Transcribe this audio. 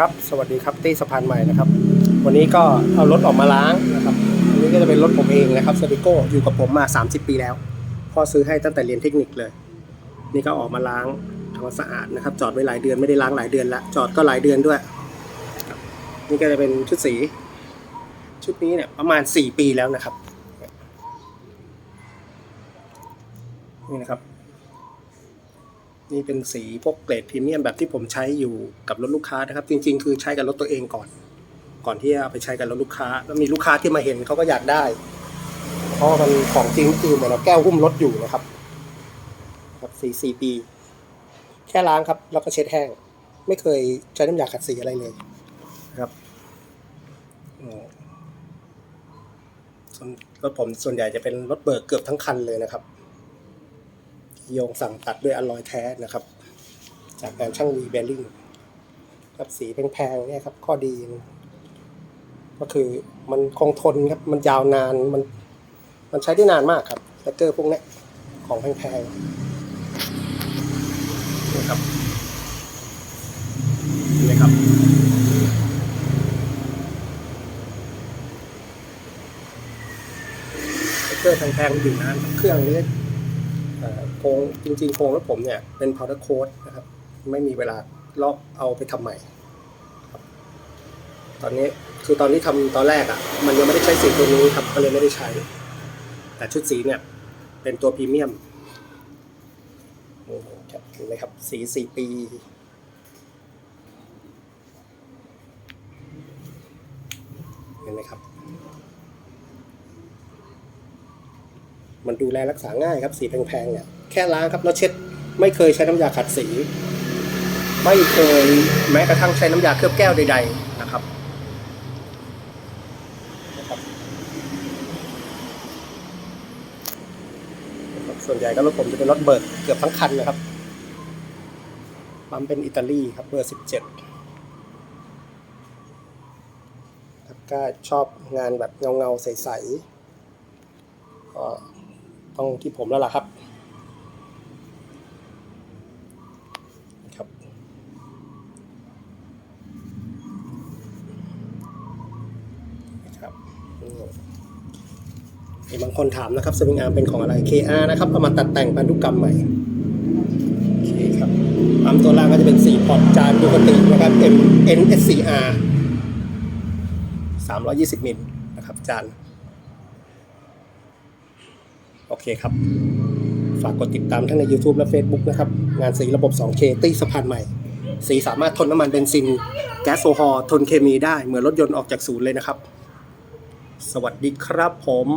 ครับสวัสดีครับตี้สะพานใหม่นะครับ วันนี้ก็เอารถออกมาล้างนะครับอันนี้ก็จะเป็นรถผมเองนะครับสติโก้อยู่กับผมมา 30 ปีแล้วพ่อซื้อให้ตั้งแต่เรียนเทคนิคเลย นี่ก็ออกมาล้างทำความสะอาดนะครับ จอดไว้หลายเดือนไม่ได้ล้างหลายเดือนละจอดก็หลายเดือนด้วย นี่ก็จะเป็นชุดสี ชุดนี้เนี่ยประมาณ 4 ปีแล้วนะครับนี่นะครับ นี่เป็นสีพวกเกรดพรีเมียมแบบที่ผมใช้อยู่กับรถลูกค้านะครับ จริง ๆ คือใช้กับรถตัวเองก่อน ก่อนที่จะเอาไปใช้กับรถลูกค้า แล้วมีลูกค้าที่มาเห็นเขาก็อยากได้ เพราะว่ามันของจริงคือเหมือนเราแก้วหุ้มรถอยู่นะครับครับสีสี่ปี แค่ล้างครับ แล้วก็เช็ดแห้ง ไม่เคยใช้น้ำยาขัดสีอะไรเลยนะครับโอ้ส่วนรถผมส่วนใหญ่จะเป็นรถเบิกเกือบทั้งคันเลยนะครับ โยงสั่งตัดด้วยอลลอยแท้นะครับ จากการช่างวีเบลลิงครับสีแพงๆเนี่ยครับ ข้อดี ก็คือมันคงทนครับ มันยาวนานมัน มันใช้ได้นานมากครับสเกอร์พวกเนี้ยของแพงๆนี่ครับนี่ครับสเกอร์แพงๆอยู่นานเครื่องนี้เอ่อ โครงจริงๆโครงรถผมเนี่ยเป็น powder coat นะครับ ไม่มีเวลาลอกเอาไปทำใหม่ตอนนี้คือตอนที่ทำตอนแรกอะ่ะ มันยังไม่ได้ใช้สีตัวนี้ครับก็เลยไม่ได้ใช้ แต่ชุดสีเนี่ย เป็นตัวพรีเมียมเห็นไหมครับ สีสี่ปีเห็นไหมครับ มันดูแลรักษาง่ายครับสีแพงๆเนี่ยแค่ล้างครับแล้วเช็ด ไม่เคยใช้น้ำยาขัดสี ไม่เคยแม้กระทั่งใช้น้ำยาเคลือบแก้วใดๆนะครับนะครับนะครับส่วนใหญ่ก็รถผมจะเป็นรถเบิร์กเกือบทั้งคันนะครับปั๊มเป็นอิตาลีครับเบอร์สิบเจ็ดก็ชอบงานแบบเงาๆใสๆก็ ต้องที่ผมแล้วล่ะครับครับ ครับอืมมีบางคนถามนะครับสวิงอาร์มเป็นของอะไร KR นะครับเอามาตัดแต่งพันธุกรรมใหม่โอเคครับปั๊มตัวล่างก็จะเป็น 4 พอร์ตจานปกตินะครับ M NSCR 320 มิลนะครับจาน โอเคครับ ฝากกดติดตามทั้งใน YouTube และ Facebook นะครับ งานสีระบบ 2K ตี้สะพานใหม่ สีสามารถทนน้ำมันเบนซิน แก๊สโซฮอล์ทนเคมีได้ เหมือนรถยนต์ออกจากศูนย์เลยนะครับ สวัสดีครับผม